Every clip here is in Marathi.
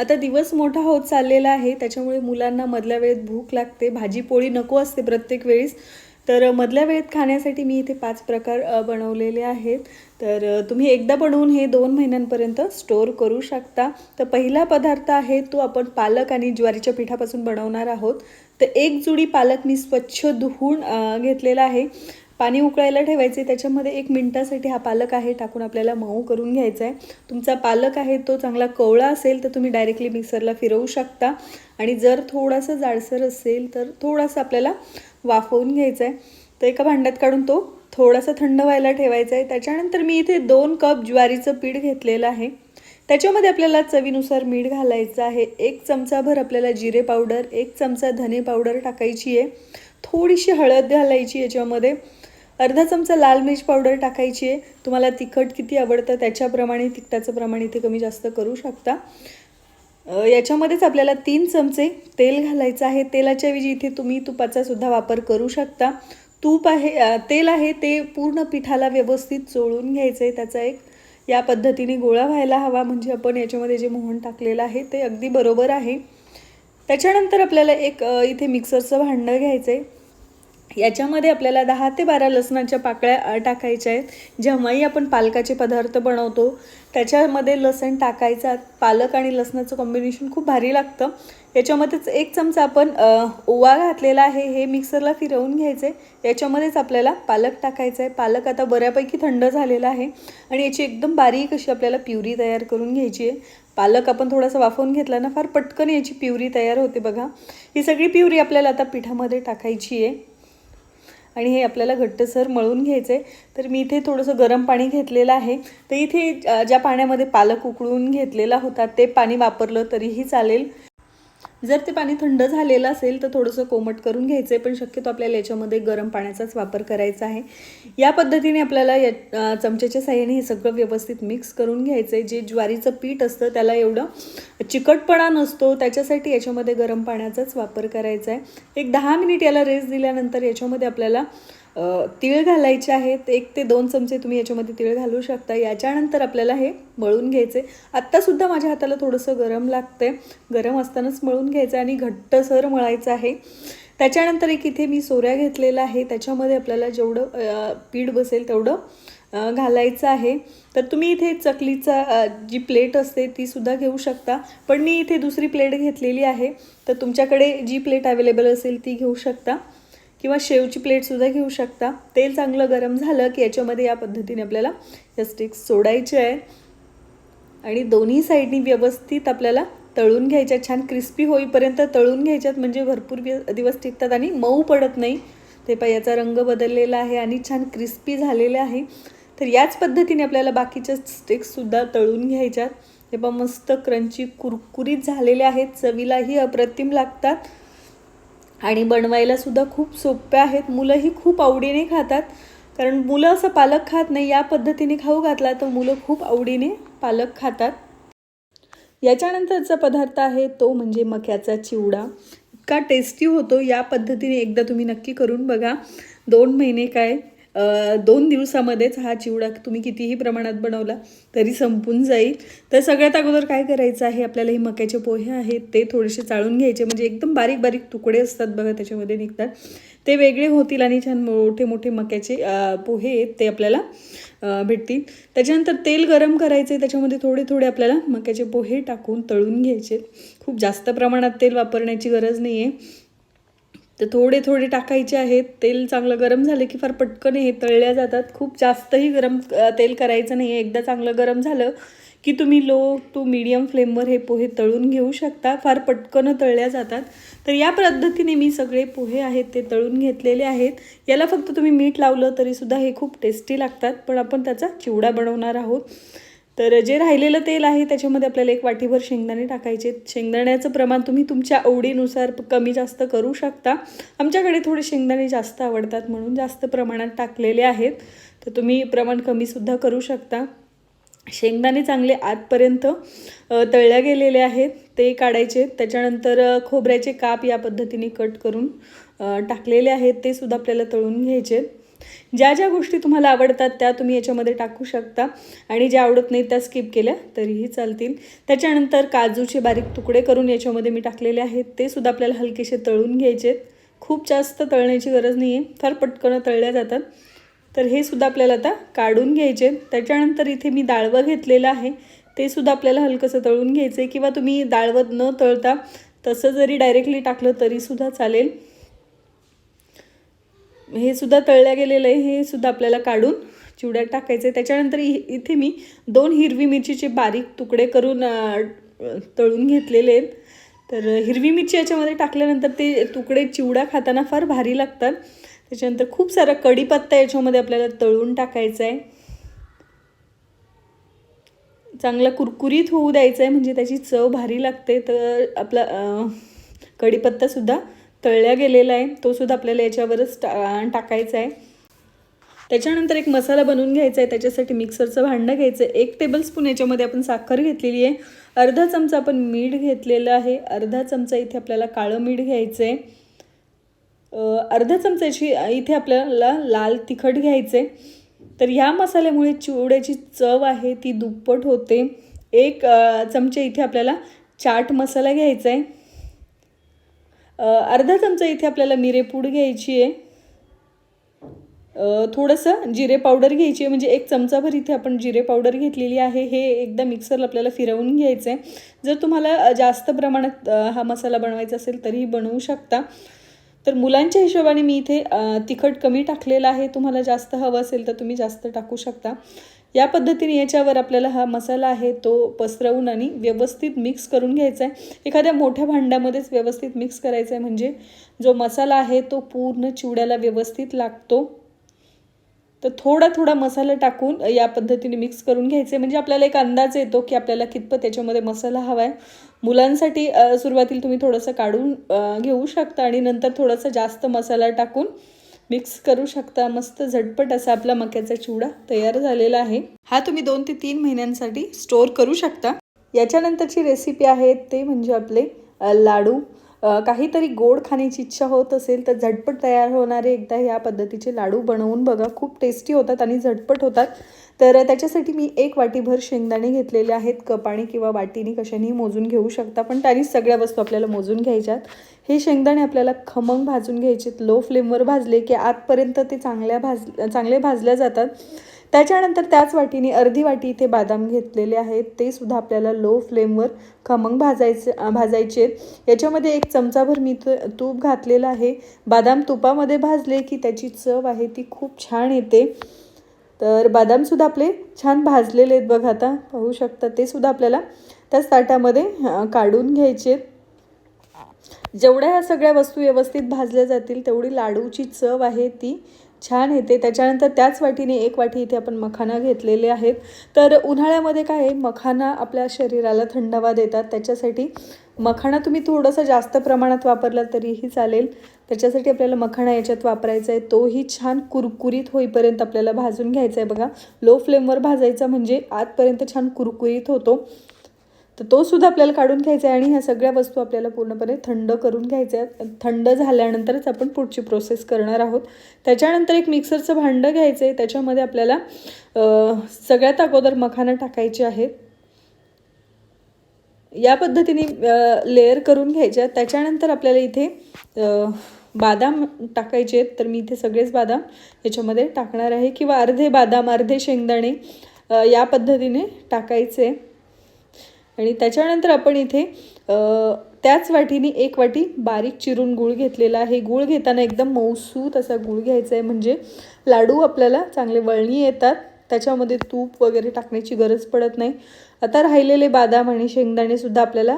आता दिवस मोठा होत चाललेला आहे त्याच्यामुळे मुलांना मधल्या वेळेत भूक लागते भाजी पोळी नको असते प्रत्येक वेळेस. तर मधल्या वेळेत खाण्यासाठी मी इथे पाच प्रकार बनवलेले आहेत. तर तुम्ही एकदा बनवून हे दोन महिन्यांपर्यंत स्टोअर करू शकता. तर पहिला पदार्थ आहे तो आपण पालक आणि ज्वारीच्या पिठापासून बनवणार आहोत. तर एक जुडी पालक मी स्वच्छ धुवून घेतलेला आहे. पाणी उकळायला ठेवायचे त्याच्यामध्ये एक मिनटासाठी हा पालक आहे टाकून आपल्याला मऊ करून घ्यायचा आहे तुमचा पालक आहे तो चांगला कवळा असेल तर तुम्ही डायरेक्टली मिक्सरला फिरवू शकता. आणि जर थोडासा जाडसर असेल तर थोडासा आपल्याला वाफवून घ्यायचा आहे तर एका भांड्यात काढून तो थोडासा थंड व्हायला ठेवायचा आहे त्याच्यानंतर मी इथे दोन कप ज्वारीचं पीठ घेतलेलं आहे. त्याच्यामध्ये आपल्याला चवीनुसार मीठ घालायचं आहे. एक चमचाभर आपल्याला जिरे पावडर एक चमचा धने पावडर टाकायची आहे. थोडीशी हळद घालायची याच्यामध्ये. अर्धा चमचा लाल मिर्च पावडर टाकायची आहे. तुम्हाला तिखट किती आवडतं त्याच्याप्रमाणे तिखटाचं प्रमाण इथे कमी जास्त करू शकता. याच्यामध्येच आपल्याला तीन चमचे तेल घालायचं आहे. तेलाच्या ऐवजी इथे तुम्ही तुपाचा सुद्धा वापर करू शकता. तूप आहे तेल आहे ते पूर्ण पिठाला व्यवस्थित चोळून घ्यायचं आहे त्याचा एक या पद्धतीने गोळा व्हायला हवा. म्हणजे आपण याच्यामध्ये जे मोहन टाकलेलं आहे ते अगदी बरोबर आहे. त्याच्यानंतर आपल्याला एक इथे मिक्सरचं भांडं घ्यायचं आहे याच्यामध्ये आपल्याला दहा ते बारा लसणाच्या पाकळ्या टाकायच्या आहेत जेव्हाही आपण पालकाचे पदार्थ बनवतो. त्याच्यामध्ये लसण टाकायचा पालक आणि लसणाचं कॉम्बिनेशन खूप भारी लागतं. याच्यामध्येच एक चमचा आपण ओवा घातलेला आहे हे मिक्सरला फिरवून घ्यायचं. आहे याच्यामध्येच आपल्याला पालक टाकायचा आहे. पालक आता बऱ्यापैकी थंड झालेला आहे आणि याची एकदम बारीक अशी आपल्याला प्युरी तयार करून घ्यायची आहे. पालक आपण थोडासा वाफवून घेतला ना फार पटकन याची प्युरी तयार होते बघा. ही सगळी प्युरी आपल्याला आता पिठामध्ये टाकायची आहे. आणि हे आपल्याला घट्टसर मळून घ्यायचं आहे तर मी इथे थोडंसं गरम पाणी घेतलेलं आहे. तर इथे ज्या पाण्यामध्ये पालक उकळून घेतलेला होता ते पाणी वापरलं तरीही चालेल. जर ते पाणी थंड झालेलं असेल तर थोडंसं कोमट करून घ्यायचं आहे पण शक्यतो आपल्याला याच्यामध्ये गरम पाण्याचाच वापर करायचा आहे. या पद्धतीने आपल्याला या चमच्याच्या साह्याने हे सगळं व्यवस्थित मिक्स करून घ्यायचं आहे जे ज्वारीचं पीठ असतं त्याला एवढं चिकटपणा नसतो त्याच्यासाठी याच्यामध्ये गरम पाण्याचाच वापर करायचा आहे एक दहा मिनिट याला रेस्ट दिल्यानंतर याच्यामध्ये आपल्याला तीळ घालायचे आहेत. एक ते दोन चमचे तुम्ही याच्यामध्ये तीळ घालू शकता. याच्यानंतर आपल्याला हे मळून घ्यायचे. आत्तासुद्धा माझ्या हाताला थोडंसं गरम लागतंय. गरम असतानाच मळून घ्यायचं आणि घट्टसर मळायचं आहे. त्याच्यानंतर एक इथे मी सोऱ्या घेतलेला आहे. त्याच्यामध्ये आपल्याला जेवढं पीठ बसेल तेवढं घालायचं आहे. तर तुम्ही इथे चकलीचा जी प्लेट असते ती सुद्धा घेऊ शकता. पण मी इथे दुसरी प्लेट घेतलेली आहे. तर तुमच्याकडे जी प्लेट अवेलेबल असेल ती घेऊ शकता. किंवा शेवची प्लेटसुद्धा घेऊ शकता. तेल चांगलं गरम झालं की याच्यामध्ये या पद्धतीने आपल्याला या स्टिक्स सोडायचे आहे. आणि दोन्ही साईडनी व्यवस्थित आपल्याला तळून घ्यायच्या छान क्रिस्पी होईपर्यंत तळून घ्यायच्यात म्हणजे भरपूर दिवस टिकतात आणि मऊ पडत नाही. ते पाय याचा रंग बदललेला आहे आणि छान क्रिस्पी झालेले आहे. तर याच पद्धतीने आपल्याला बाकीच्या स्टिक्ससुद्धा तळून घ्यायच्यात हे पण मस्त क्रंची कुरकुरीत झालेले आहेत. चवीलाही अप्रतिम लागतात. आणि बनवायला सुद्धा खूप सोप्या आहेत. मुलंही खूप आवडीने खातात. कारण मुलं असं पालक खात नाही या पद्धतीने खाऊ घातला तर मुलं खूप आवडीने पालक खातात. याच्यानंतरचा पदार्थ आहे तो म्हणजे मक्याचा चिवडा. इतका टेस्टी होतो या पद्धतीने एकदा तुम्ही नक्की करून बघा. दोन महिने काय दोन दिवसामध्येच हा चिवडा तुम्ही कितीही प्रमाणात बनवला तरी संपून जाईल. तर सगळ्यात अगोदर काय करायचं आहे? आपल्याला हे मक्याचे पोहे आहेत ते थोडेसे चाळून घ्यायचे. म्हणजे एकदम बारीक बारीक तुकडे असतात बघा त्याच्यामध्ये निघतात. ते वेगळे होतील आणि छान मोठे मोठे मक्याचे पोहे आहेत ते आपल्याला भेटतील. त्याच्यानंतर तेल गरम करायचे त्याच्यामध्ये थोडे थोडे आपल्याला मक्याचे पोहे टाकून तळून घ्यायचे. खूप जास्त प्रमाणात तेल वापरण्याची गरज नाही आहे तर थोडे थोडे टाकायचे आहेत. तेल चांगलं गरम झालं की फार पटकन हे तळल्या जातात. खूप जास्तही गरम तेल करायचं नाही. एकदा चांगलं गरम झालं की तुम्ही लो टू मीडियम फ्लेमवर हे पोहे तळून घेऊ शकता. फार पटकन तळल्या जातात. तर या पद्धतीने मी सगळे पोहे आहेत ते तळून घेतलेले आहेत. याला फक्त तुम्ही मीठ लावलं तरीसुद्धा हे खूप टेस्टी लागतात. पण आपण त्याचा चिवडा बनवणार आहोत. तर जे राहिलेलं तेल आहे त्याच्यामध्ये आपल्याला एक वाटीभर शेंगदाणे टाकायचे. शेंगदाण्याचं प्रमाण तुम्ही तुमच्या आवडीनुसार कमी जास्त करू शकता. आमच्याकडे थोडे शेंगदाणे जास्त आवडतात म्हणून जास्त प्रमाणात टाकलेले आहेत. तर तुम्ही प्रमाण कमीसुद्धा करू शकता. शेंगदाणे चांगले आतपर्यंत तळल्या गेलेले आहेत. ते काढायचे. त्याच्यानंतर खोबऱ्याचे काप या पद्धतीने कट करून टाकलेले आहेत. ते सुद्धा आपल्याला तळून घ्यायचे. ज्या ज्या गोष्टी तुम्हाला आवडतात त्या तुम्ही याच्यामध्ये टाकू शकता. आणि ज्या आवडत नाही त्या स्किप केल्या तरीही चालतील. त्याच्यानंतर काजूचे बारीक तुकडे करून याच्यामध्ये मी टाकलेले आहेत. ते सुद्धा आपल्याला हलकेसे तळून घ्यायचे आहेत खूप जास्त तळण्याची गरज नाही आहे फार पटकन तळल्या जातात. तर हे सुद्धा आपल्याला आता काढून घ्यायचे. त्याच्यानंतर इथे मी डाळवं घेतलेलं आहे. ते सुद्धा आपल्याला हलकंसं तळून घ्यायचं आहे किंवा तुम्ही दाळवत न तळता तसं जरी डायरेक्टली टाकलं तरीसुद्धा चालेल. हे सुद्धा तळल्या गेलेलं आहे हे सुद्धा आपल्याला काढून चिवड्यात टाकायचं आहे. त्याच्यानंतर इ- इथे मी दोन हिरवी मिरचीचे बारीक तुकडे करून तळून घेतलेले आहेत. तर हिरवी मिरची याच्यामध्ये टाकल्यानंतर ते तुकडे चिवडा खाताना फार भारी लागतात. त्याच्यानंतर खूप सारा कढीपत्ता याच्यामध्ये आपल्याला तळून टाकायचा आहे. चांगला कुरकुरीत होऊ द्यायचं आहे म्हणजे त्याची चव भारी लागते. तर आपला कढीपत्तासुद्धा तळल्या गेलेला आहे. तो सुद्धा आपल्याला याच्यावरच टा टाकायचा आहे. त्याच्यानंतर एक मसाला बनवून घ्यायचा आहे. त्याच्यासाठी मिक्सरचं भांडं घ्यायचं आहे. एक टेबलस्पून याच्यामध्ये आपण साखर घेतलेली आहे. अर्धा चमचा आपण मीठ घेतलेलं आहे. अर्धा चमचा इथे आपल्याला काळं मीठ घ्यायचं आहे. अर्धा चमचाची इथे आपल्याला लाल तिखट घ्यायचं आहे. तर ह्या मसाल्यामुळे चिवड्याची चव आहे. ती दुप्पट होते. एक चमचे इथे आपल्याला चाट मसाला घ्यायचा आहे. अर्धा चमचा इथे आपल्याला मिरेपूड घ्यायची आहे. थोडंसं जिरे पावडर घ्यायची आहे. म्हणजे एक चमचाभर इथे आपण जिरे पावडर घेतलेली आहे. हे एकदा मिक्सरला आपल्याला फिरवून घ्यायचं आहे जर तुम्हाला जास्त प्रमाणात हा मसाला बनवायचा असेल तरीही बनवू शकता. तर मुलांच्या हिशोबाने मी इथे तिखट कमी टाकलेलं आहे. तुम्हाला जास्त हवं असेल तर तुम्ही जास्त टाकू शकता. या पद्धतीने याच्यावर आपल्याला हा मसाला आहे तो पसरवून आणि व्यवस्थित मिक्स करून घ्यायचा आहे. एखाद्या मोठ्या भांड्यामध्येच व्यवस्थित मिक्स करायचा आहे म्हणजे जो मसाला आहे तो पूर्ण चिवड्याला व्यवस्थित लागतो. तर थोडा थोडा मसाला टाकून या पद्धतीने मिक्स करून घ्यायचे म्हणजे आपल्याला एक अंदाज येतो की आपल्याला कितपत त्याच्यामध्ये मसाला हवा आहे. मुलांसाठी सुरुवातीला तुम्ही थोडंसं काढून घेऊ शकता आणि नंतर थोडासा जास्त मसाला टाकून मिक्स करू शकता. मस्त झटपट असा आपला मक्याचा चिवडा तयार झालेला आहे. हा तुम्ही दोन ते तीन महिन्यांसाठी स्टोअर करू शकता. याच्यानंतरची रेसिपी आहे ते म्हणजे आपले लाडू. काहीतरी गोड खाण्याची इच्छा होत असेल तर झटपट तयार होणारे एकदा ह्या पद्धतीचे लाडू बनवून बघा. खूप टेस्टी होतात आणि झटपट होतात. तर त्याच्यासाठी मी एक वाटीभर शेंगदाणे घेतलेले आहेत. कपाणी किंवा वाटीने कशानेही मोजून घेऊ शकता. पण त्यांनी सगळ्या वस्तू आपल्याला मोजून घ्यायच्यात. हे शेंगदाणे आपल्याला खमंग भाजून घ्यायचे लो फ्लेमवर भाजले की आतपर्यंत ते चांगल्या भाज चांगले भाजल्या जातात. त्याच्यानंतर त्याच वाटीने अर्धी वाटी इथे बादाम घेतलेले आहेत. ते सुद्धा आपल्याला लो फ्लेमवर खमंग भाजायचे भाजायचे. आहेत याच्यामध्ये एक चमचाभर मी तू तूप घातलेलं आहे. बादाम तुपामध्ये भाजले की त्याची चव आहे ती खूप छान येते. तर बदामसुद्धा आपले छान भाजलेले आहेत बघा आता पाहू शकता. ते सुद्धा आपल्याला त्याच ताटामध्ये काढून घ्यायचे. आहेत जेवढ्या ह्या सगळ्या वस्तू व्यवस्थित भाजल्या जातील तेवढी लाडूची चव आहे ती छान येते. त्याच्यानंतर त्याच वाटीने एक वाटी इथे आपण मखाना घेतलेले आहेत. तर उन्हाळ्यामध्ये काय आहे मखाना आपल्या शरीराला थंडावा देतात. त्याच्यासाठी मखाना तुम्ही थोडंसं जास्त प्रमाणात वापरला तरीही चालेल. त्याच्यासाठी आपल्याला मखाणा याच्यात वापरायचा आहे. तोही छान कुरकुरीत होईपर्यंत आपल्याला भाजून घ्यायचा आहे. बघा लो फ्लेमवर भाजायचा म्हणजे आतपर्यंत छान कुरकुरीत होतो. तर तो सुद्धा आपल्याला काढून घ्यायचा आहे आणि ह्या सगळ्या वस्तू आपल्याला पूर्णपणे थंड करून घ्यायच्या आहेत. थंड झाल्यानंतरच आपण पुढची प्रोसेस करणार आहोत. त्याच्यानंतर एक मिक्सरचं भांडं घ्यायचं आहे. त्याच्यामध्ये आपल्याला सगळ्यात अगोदर मखानं टाकायचे आहेत या पद्धतीने लेअर करून घ्यायच्या त्याच्यानंतर आपल्याला इथे बादाम टाकायचे आहेत. तर मी इथे सगळेच बादाम याच्यामध्ये टाकणार आहे. किंवा अर्धे बादाम अर्धे शेंगदाणे या पद्धतीने टाकायचे. आणि त्याच्यानंतर आपण इथे त्याच वाटीने एक वाटी बारीक चिरून गूळ घेतलेला आहे. गूळ घेताना एकदम मऊसूत असा गूळ घ्यायचा आहे म्हणजे लाडू आपल्याला चांगले वळणी येतात. त्याच्यामध्ये तूप वगैरे टाकण्याची गरज पडत नाही. आता राहिलेले बादाम आणि शेंगदाणेसुद्धा आपल्याला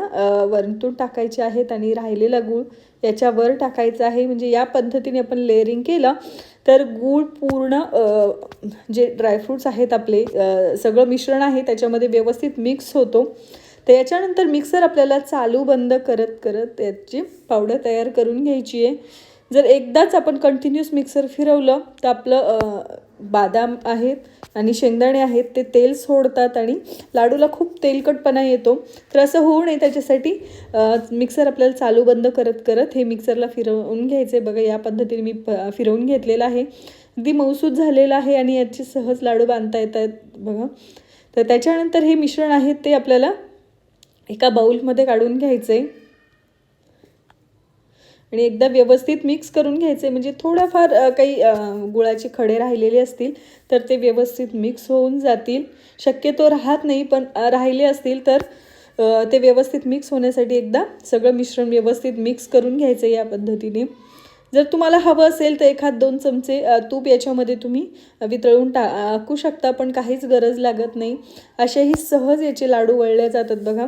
वरतून टाकायचे आहेत आणि राहिलेला गूळ याच्यावर टाकायचा आहे. म्हणजे या पद्धतीने आपण लेअरिंग केलं तर गूळ पूर्ण जे ड्रायफ्रूट्स आहेत आपले सगळं मिश्रण आहे. त्याच्यामध्ये व्यवस्थित मिक्स होतो. तर याच्यानंतर मिक्सर आपल्याला चालू बंद करत करत याची पावडर तयार करून घ्यायची आहे. जर एकदाच आपण कंटिन्युअस मिक्सर फिरवलं तर आपलं बादाम आहेत आणि शेंगदाणे आहेत ते तेल सोडतात आणि लाडूला खूप तेलकटपणा येतो. तर असं होऊ नये त्याच्यासाठी मिक्सर आपल्याला चालू बंद करत करत हे मिक्सरला फिरवून घ्यायचे. बघा या पद्धतीने मी प- फिरवून घेतलेलं आहे. अगदी मऊसूद झालेला आहे आणि याचे सहज लाडू बांधता येत आहेत बघा. तर त्याच्यानंतर हे मिश्रण आहे ते आपल्याला एका बाउलमध्ये काढून घ्यायचं. आहे आणि एकदा व्यवस्थित मिक्स करून घ्यायचे. म्हणजे थोड्याफार काही गुळाचे खडे राहिलेले असतील तर ते व्यवस्थित मिक्स होऊन जातील. शक्यतो राहत नाही पण राहिले असतील तर ते व्यवस्थित मिक्स होण्यासाठी एकदा सगळं मिश्रण व्यवस्थित मिक्स करून घ्यायचं या पद्धतीने. जर तुम्हाला हवं असेल तर एखाद दोन चमचे तूप याच्यामध्ये तुम्ही वितळून टाकू शकता पण काहीच गरज लागत नाही. असेही सहज याचे लाडू वळले जातात बघा.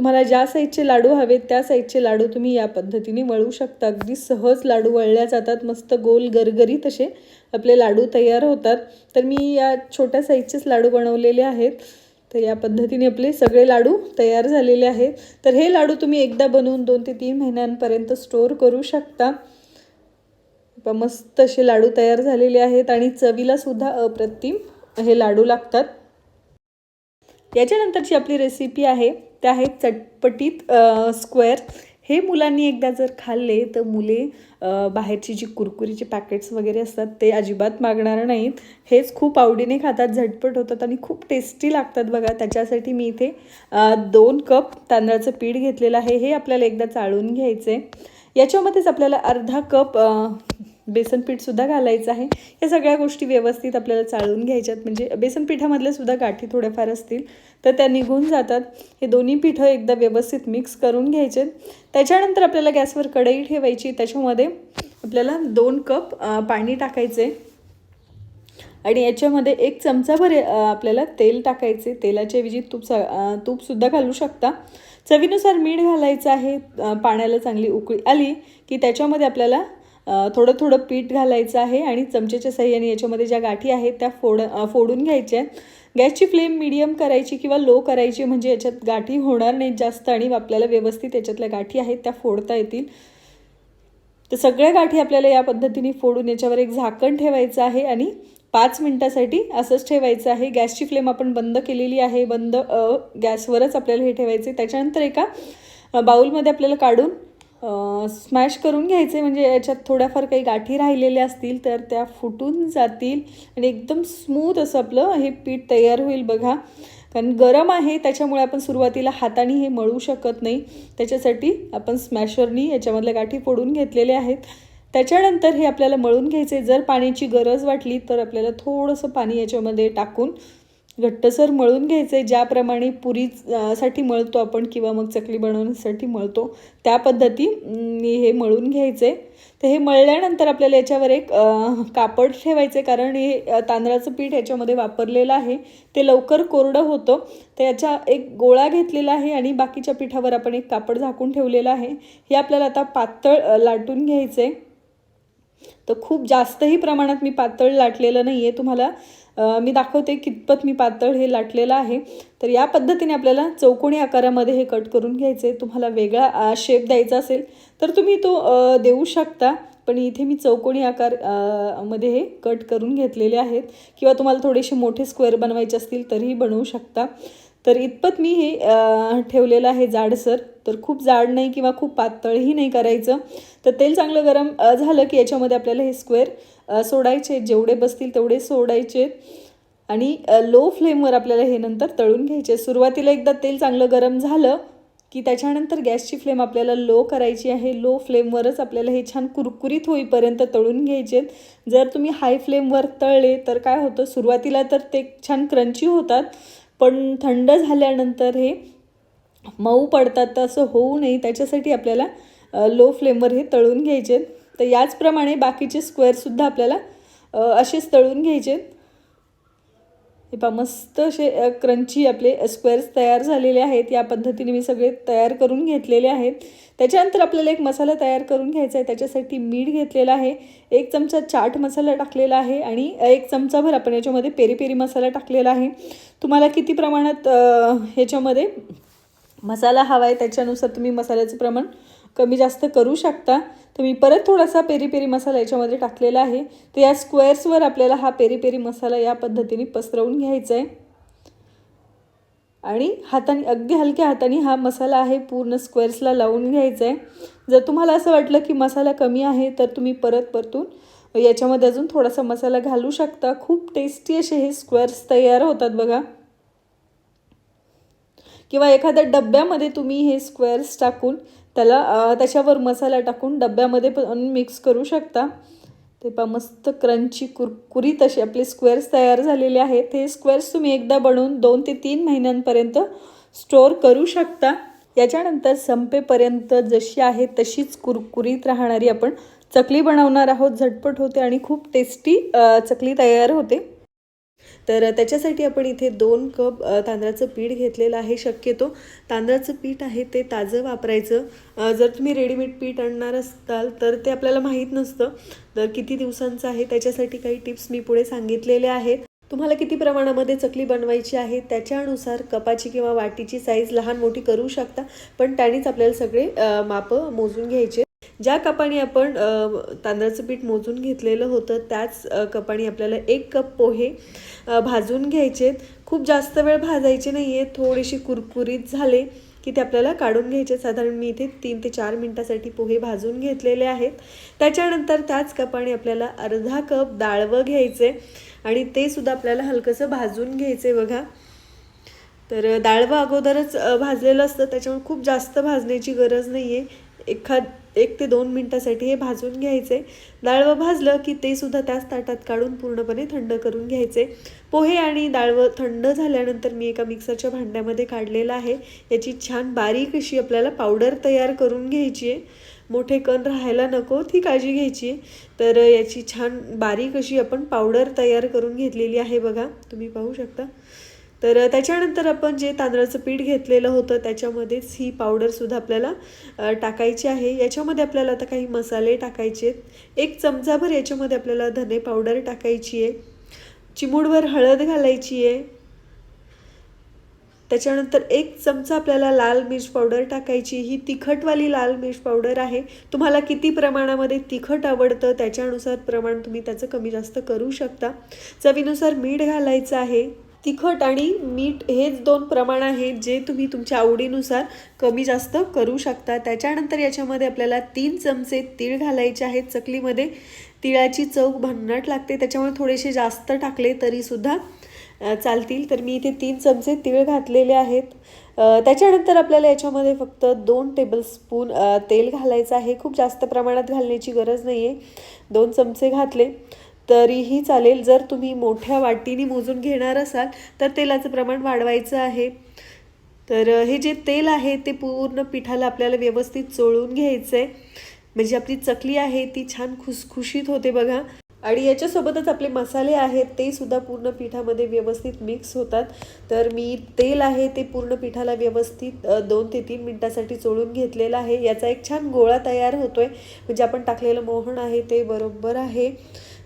तुम्हाला ज्या साईजचे लाडू हवेत त्या साईजचे लाडू तुम्ही या पद्धतीने वळू शकता. अगदी सहज लाडू वळल्या जातात मस्त गोल गरगरी तसे आपले लाडू तयार होतात. तर मी या छोट्या साईजचेच लाडू बनवलेले आहेत. तर या पद्धतीने आपले सगळे लाडू तयार झालेले आहेत. तर हे लाडू तुम्ही एकदा बनवून दोन ते तीन महिन्यांपर्यंत स्टोअर करू शकता. मस्त असे लाडू तयार झालेले आहेत आणि चवीला सुद्धा अप्रतिम हे लाडू लागतात. याच्यानंतरची आपली रेसिपी आहे. ते आहे चटपटीत स्क्वेअर हे मुलांनी एकदा जर खाल्ले तर मुले बाहेरची जी कुरकुरीचे पॅकेट्स वगैरे असतात ते अजिबात मागणार नाहीत. हेच खूप आवडीने खातात झटपट होतात आणि खूप टेस्टी लागतात बघा. त्याच्यासाठी मी इथे दोन कप तांदळाचं पीठ घेतलेलं आहे. हे आपल्याला एकदा चाळून घ्यायचं आहे याच्यामध्येच आपल्याला अर्धा कप बेसन पीठसुद्धा घालायचं आहे. या सगळ्या गोष्टी व्यवस्थित आपल्याला चाळून घ्यायच्यात. म्हणजे बेसन पिठामधल्या सुद्धा गाठी थोड्याफार असतील तर त्या निघून जातात. हे दोन्ही पिठं एकदा व्यवस्थित मिक्स करून घ्यायचे. त्याच्यानंतर आपल्याला गॅसवर कढई ठेवायची. त्याच्यामध्ये आपल्याला दोन कप पाणी टाकायचे. आणि याच्यामध्ये एक चमचाभर आपल्याला तेल टाकायचे. तेलाच्या ऐवजी तूप सा तूपसुद्धा घालू शकता. चवीनुसार मीठ घालायचं आहे. पाण्याला चांगली उकळी आली की त्याच्यामध्ये आपल्याला थोडं थोडं पीठ घालायचं आहे आणि चमच्याच्या सहाय्याने याच्यामध्ये ज्या गाठी आहेत त्या फोड फोडून घ्यायच्या. आहेत गॅसची फ्लेम मिडियम करायची किंवा लो करायची म्हणजे याच्यात गाठी होणार नाहीत जास्त आणि आपल्याला व्यवस्थित याच्यातल्या गाठी आहेत त्या फोडता येतील. तर सगळ्या गाठी आपल्याला या पद्धतीने फोडून याच्यावर एक झाकण ठेवायचं आहे आणि पाच मिनटासाठी असंच ठेवायचं आहे. गॅसची फ्लेम आपण बंद केलेली आहे. बंद गॅसवरच आपल्याला हे ठेवायचे त्याच्यानंतर एका बाऊलमध्ये बाउलमध्ये आपल्याला काढून स्मॅश करून घ्यायचे. म्हणजे याच्यात थोड्याफार काही गाठी राहिलेल्या असतील तर त्या फुटून जातील. आणि एकदम स्मूथ असं आपलं हे पीठ तयार होईल बघा. कारण गरम आहे त्याच्यामुळे आपण सुरुवातीला हाताने हे मळू शकत नाही. त्याच्यासाठी आपण स्मॅशरनी याच्यामधल्या गाठी फोडून घेतलेल्या आहेत. त्याच्यानंतर हे आपल्याला मळून घ्यायचे. जर पाण्याची गरज वाटली तर आपल्याला थोडंसं पाणी याच्यामध्ये टाकून घट्टसर मळून घ्यायचे ज्याप्रमाणे पुरी साठी मळतो आपण किंवा मग चकली बनवण्यासाठी मळतो त्या पद्धती हे मळून घ्यायचे. तर हे मळल्यानंतर आपल्याला याच्यावर एक कापड कापड ठेवायचे कारण हे तांदळाचं पीठ याच्यामध्ये वापरलेलं आहे. ते लवकर कोरडं होतं. तर याचा एक गोळा घेतलेला आहे आणि बाकीच्या पिठावर आपण एक कापड झाकून ठेवलेलं आहे. हे आपल्याला आता पातळ लाटून घ्यायचं. आहे तर खूप जास्तही प्रमाणात मी पातळ लाटलेलं नाही आहे तुम्हाला मी दाखवते कितपत मी पातळ हे लाटलेलं आहे. तर या पद्धतीने आपल्याला चौकोनी आकारामध्ये हे कट करून घ्यायचे. आहे. तुम्हाला वेगळा शेप द्यायचा असेल तर तुम्ही तो देऊ शकता. पण इथे मी चौकोनी आकारमध्ये हे कट करून घेतलेले आहेत. किंवा तुम्हाला थोडेसे मोठे स्क्वेअर बनवायचे असतील तरीही बनवू शकता. तर इतपत मी हे ठेवलेलं आहे जाडसर. तर खूप जाड नाही किंवा खूप पातळही नाही करायचं. तर तेल चांगलं गरम झालं की याच्यामध्ये आपल्याला हे स्क्वेअर सोडायचे जेवढे बसतील तेवढे सोडायचे. आणि लो फ्लेमवर आपल्याला हे नंतर तळून घ्यायचे. सुरुवातीला एकदा तेल चांगलं गरम झालं की त्याच्यानंतर गॅसची फ्लेम आपल्याला लो करायची आहे. लो फ्लेमवरच आपल्याला हे छान कुरकुरीत होईपर्यंत तळून घ्यायचे. जर तुम्ही हाय फ्लेमवर तळले तर काय होतं? सुरुवातीला तर ते छान क्रंची होतात पण थंड झाल्यानंतर हे मऊ पडतात. तर असं होऊ नये. त्याच्यासाठी आपल्याला लो फ्लेमवर हे तळून घ्यायचे. तर याचप्रमाणे बाकीचे स्क्वेअरसुद्धा आपल्याला असेच तळून घ्यायचे. हे पहा मस्त असे क्रंची आपले स्क्वेअर्स तयार झालेले आहेत. या पद्धतीने मी सगळे तयार करून घेतलेले आहेत. त्याच्यानंतर आपल्याला एक मसाला तयार करून घ्यायचा आहे. त्याच्यासाठी मीठ घेतलेला आहे. एक चमचा चाट मसाला टाकलेला आहे आणि एक चमचाभर आपण याच्यामध्ये पेरी पेरी मसाला टाकलेला आहे. तुम्हाला किती प्रमाणात ह्याच्यामध्ये मसाला हवा आहे त्याच्यानुसार तुम्ही मसाल्याचं प्रमाण कमी जास्त करू शकता. तर मी परत थोडासा पेरी पेरी मसाला याच्यामध्ये टाकलेला आहे. तर या स्क्वेअर्सवर आपल्याला हा पेरी पेरी मसाला या पद्धतीने पसरवून घ्यायचा आहे आणि हाताने अगदी हलक्या हाताने हा मसाला आहे पूर्ण स्क्वेअर्सला लावून घ्यायचा आहे जर तुम्हाला असं वाटलं की मसाला कमी आहे तर तुम्ही परत परतून याच्यामध्ये अजून थोडासा मसाला घालू शकता. खूप टेस्टी असे हे स्क्वेअर्स तयार होतात बघा. किंवा एखाद्या डब्यामध्ये तुम्ही हे स्क्वेअर्स टाकून त्याला त्याच्यावर मसाला टाकून डब्यामध्ये पण मिक्स करू शकता. ते पा मस्त क्रंची कुरकुरीत असे आपले स्क्वेअर्स तयार झालेले आहेत. हे स्क्वेअर्स तुम्ही एकदा बनवून दोन ते तीन महिन्यांपर्यंत स्टोअर करू शकता. याच्यानंतर संपेपर्यंत जशी आहे तशीच कुरकुरीत राहणारी आपण चकली बनवणार आहोत. झटपट होते आणि खूप टेस्टी चकली तयार होते. तर त्याच्यासाठी आपण इथे दोन कप तांदळाचं पीठ घेतलेलं आहे शक्यतो. तांदळाचं पीठ आहे ते ताजं वापरायचं. जर तुम्ही रेडीमेड पीठ आणणार असाल तर ते आपल्याला माहीत नसतं. तर किती दिवसांचं आहे त्याच्यासाठी काही टिप्स मी पुढे सांगितलेले आहेत. तुम्हाला किती प्रमाणामध्ये चकली बनवायची आहे त्याच्यानुसार कपाची किंवा वाटीची साईज लहान मोठी करू शकता. पण त्यानेच आपल्याला सगळे मापं मोजून घ्यायचे. ज्या कपाणी आपण तांदळाचं पीठ मोजून घेतलेलं होतं त्याच कपाणी कपाने आपल्याला एक कप पोहे भाजून घ्यायचेत खूप जास्त वेळ भाजायचे नाही आहे थोडेसे कुरकुरीत झाले की ते आपल्याला काढून घ्यायचे. साधारण मी इथे तीन ते चार मिनटासाठी पोहे भाजून घेतलेले आहेत. त्याच्यानंतर त्याच कपाने आपल्याला अर्धा कप डाळवं घ्यायचे आणि ते सुद्धा आपल्याला हलकंसं भाजून घ्यायचे बघा. तर डाळवं अगोदरच भाजलेलं असतं. त्याच्यामुळे खूप जास्त भाजण्याची गरज नाही आहे एखाद एक ते दोन मिनटासाठी हे भाजून घ्यायचे. डाळवं भाजलं की ते सुद्धा त्याच ताटात काढून पूर्णपणे थंड करून घ्यायचे. पोहे आणि डाळवं थंड झाल्यानंतर मी एका मिक्सरच्या भांड्यामध्ये काढलेलं आहे. याची छान बारीक अशी आपल्याला पावडर तयार करून घ्यायची आहे. मोठे कण राहायला नको ती काळजी घ्यायची आहे. तर याची छान बारीक अशी आपण पावडर तयार करून घेतलेली आहे बघा. तुम्ही पाहू शकता. तर त्याच्यानंतर आपण जे तांदळाचं पीठ घेतलेलं होतं त्याच्यामध्येच ही पावडरसुद्धा आपल्याला टाकायची आहे. याच्यामध्ये आपल्याला आता काही मसाले टाकायचे आहेत. एक चमचाभर याच्यामध्ये आपल्याला धने पावडर टाकायची आहे. चिमूडभर हळद घालायची आहे. त्याच्यानंतर एक चमचा आपल्याला लाल मिर्च पावडर टाकायची. ही तिखटवाली लाल मिर्च पावडर आहे. तुम्हाला किती प्रमाणामध्ये तिखट आवडतं त्याच्यानुसार प्रमाण तुम्ही त्याचं कमी जास्त करू शकता. चवीनुसार मीठ घालायचं आहे. तिखट आणि मीठ हेच दोन प्रमाण आहेत जे तुम्ही तुमच्या आवडीनुसार कमी जास्त करू शकता. त्याच्यानंतर याच्यामध्ये आपल्याला तीन चमचे तीळ घालायचे आहेत चकलीमध्ये. तिळाची चव भन्नाट लागते. त्याच्यामुळे थोडेसे जास्त टाकले तरीसुद्धा चालतील. तर मी इथे तीन चमचे तीळ घातलेले आहेत. त्याच्यानंतर आपल्याला याच्यामध्ये फक्त दोन टेबलस्पून तेल घालायचं आहे. खूप जास्त प्रमाणात घालण्याची गरज नाही आहे दोन चमचे घातले. तरीही चालेल. जर तुम्ही मोठ्या वाटीने मोजून घेणार असाल तर तेलाचं प्रमाण वाढवायचं आहे. तर हे जे तेल आहे ते पूर्ण पिठाला आपल्याला व्यवस्थित चोळून घ्यायचं आहे म्हणजे आपली चकली आहे ती छान खुसखुशीत होते बघा. आणि याच्यासोबतच आपले मसाले आहेत ते सुद्धा पूर्ण पिठामध्ये व्यवस्थित मिक्स होतात. तर मी तेल आहे ते पूर्ण पिठाला व्यवस्थित दोन ते तीन मिनटासाठी चोळून घेतलेलं आहे. याचा एक छान गोळा तयार होतो आहे म्हणजे आपण टाकलेलं मोहन आहे ते बरोबर आहे.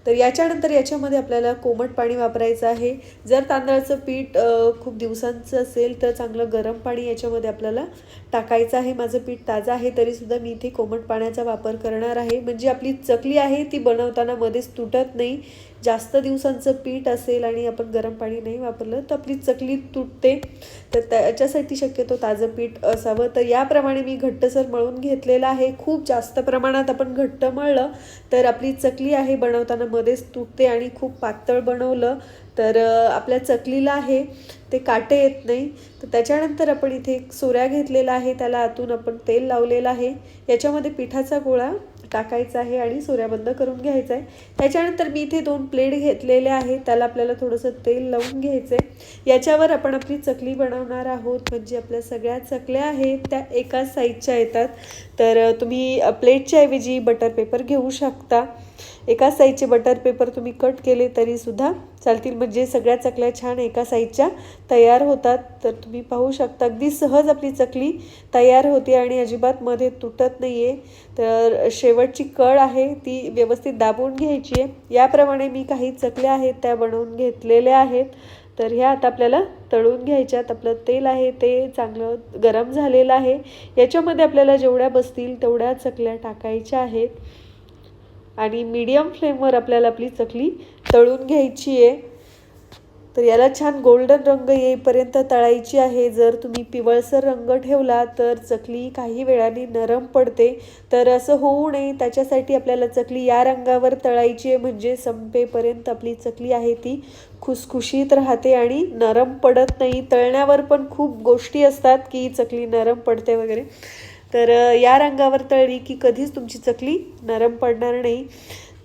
तर याच्यानंतर याच्यामध्ये आपल्याला कोमट पाणी वापरायचं आहे. जर तांदळाचं पीठ खूप दिवसांचं असेल तर चांगलं गरम पाणी याच्यामध्ये आपल्याला टाकायचं आहे. माझं पीठ ताजं आहे तरीसुद्धा मी इथे कोमट पाण्याचा वापर करणार आहे. म्हणजे आपली चकली आहे ती बनवताना मध्येच तुटत नाही. जास्त दिवसांचं पीठ असेल आणि आपण गरम पाणी नाही वापरलं तर आपली चकली तुटते. तर त्याच्यासाठी शक्यतो ताजं पीठ असावं. तर याप्रमाणे मी घट्टसर मळून घेतलेलं आहे. खूप जास्त प्रमाणात आपण घट्ट मळलं तर आपली चकली आहे बनवताना मध्येच तुटते आणि खूप पातळ बनवलं. तर आपल्या चकलीला आहे ते काटे येत नाही. तर त्याच्यानंतर आपण इथे एक सोऱ्या घेतलेला आहे त्याला आतून आपण तेल लावलेलं आहे. याच्यामध्ये पिठाचा गोळा टाकायचं आहे आणि सोऱ्या बंद करून घ्यायचं आहे. त्याच्यानंतर मी इथे दोन प्लेट घेतलेले आहे त्याला आपल्याला थोडंसं तेल लावून घ्यायचं आहे याच्यावर आपण आपली चकली बनवणार आहोत. म्हणजे आपल्या सगळ्या चकल्या आहेत त्या एकाच साईजच्या येतात. तर तुम्ही प्लेटच्या ऐवजी बटर पेपर घेऊ शकता. एका साईजचे बटर पेपर तुम्ही कट केले तरीसुद्धा चालतील. म्हणजे सगळ्या चकल्या छान एका साईजच्या तयार होतात. तर तुम्ही पाहू शकता अगदी सहज आपली चकली तयार होते आणि अजिबात मध्ये तुटत नाही आहे तर शेवटची कळ आहे ती व्यवस्थित दाबून घ्यायची आहे. याप्रमाणे मी काही चकल्या आहेत त्या बनवून घेतलेल्या आहेत. तर ह्या आता आपल्याला तळून घ्यायच्यात आपलं तेल आहे ते चांगलं गरम झालेलं आहे. याच्यामध्ये आपल्याला जेवढ्या बसतील तेवढ्या चकल्या टाकायच्या आहेत. आणि मीडियम फ्लेमवर आपल्याला आपली चकली तळून घ्यायची आहे. तर याला छान गोल्डन रंग येईपर्यंत तळायची आहे. जर तुम्ही पिवळसर रंग ठेवला तर चकली काही वेळाने नरम पडते. तर असं होऊ नये. त्याच्यासाठी आपल्याला चकली या रंगावर तळायची आहे. म्हणजे संपेपर्यंत आपली चकली आहे ती खुसखुशीत राहते आणि नरम पडत नाही. तळण्यावर पण खूप गोष्टी असतात की चकली नरम पडते वगैरे. तर या रंगावर तळली की कधीच तुमची चकली नरम पडणार नाही.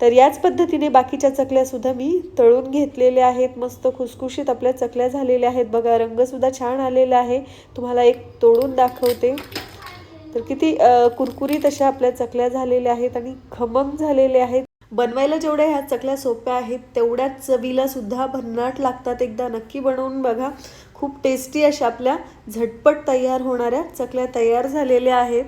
तर याच पद्धतीने बाकीच्या चकल्यासुद्धा मी तळून घेतलेल्या आहेत. मस्त खुसखुशीत आपल्या चकल्या झालेल्या आहेत. बघा रंगसुद्धा छान आलेला आहे. तुम्हाला एक तोडून दाखवते. तर किती कुरकुरीत अशा आपल्या चकल्या झालेल्या आहेत आणि खमंग झालेल्या आहेत. बनवायला जेवढ्या ह्या चकल्या सोप्या आहेत तेवढ्याच चवीला सुद्धा भन्नाट लागतात. एकदा नक्की बनवून बघा. खूप टेस्टी अशा आपल्या झटपट तयार होणाऱ्या चकल्या तयार झालेल्या आहेत.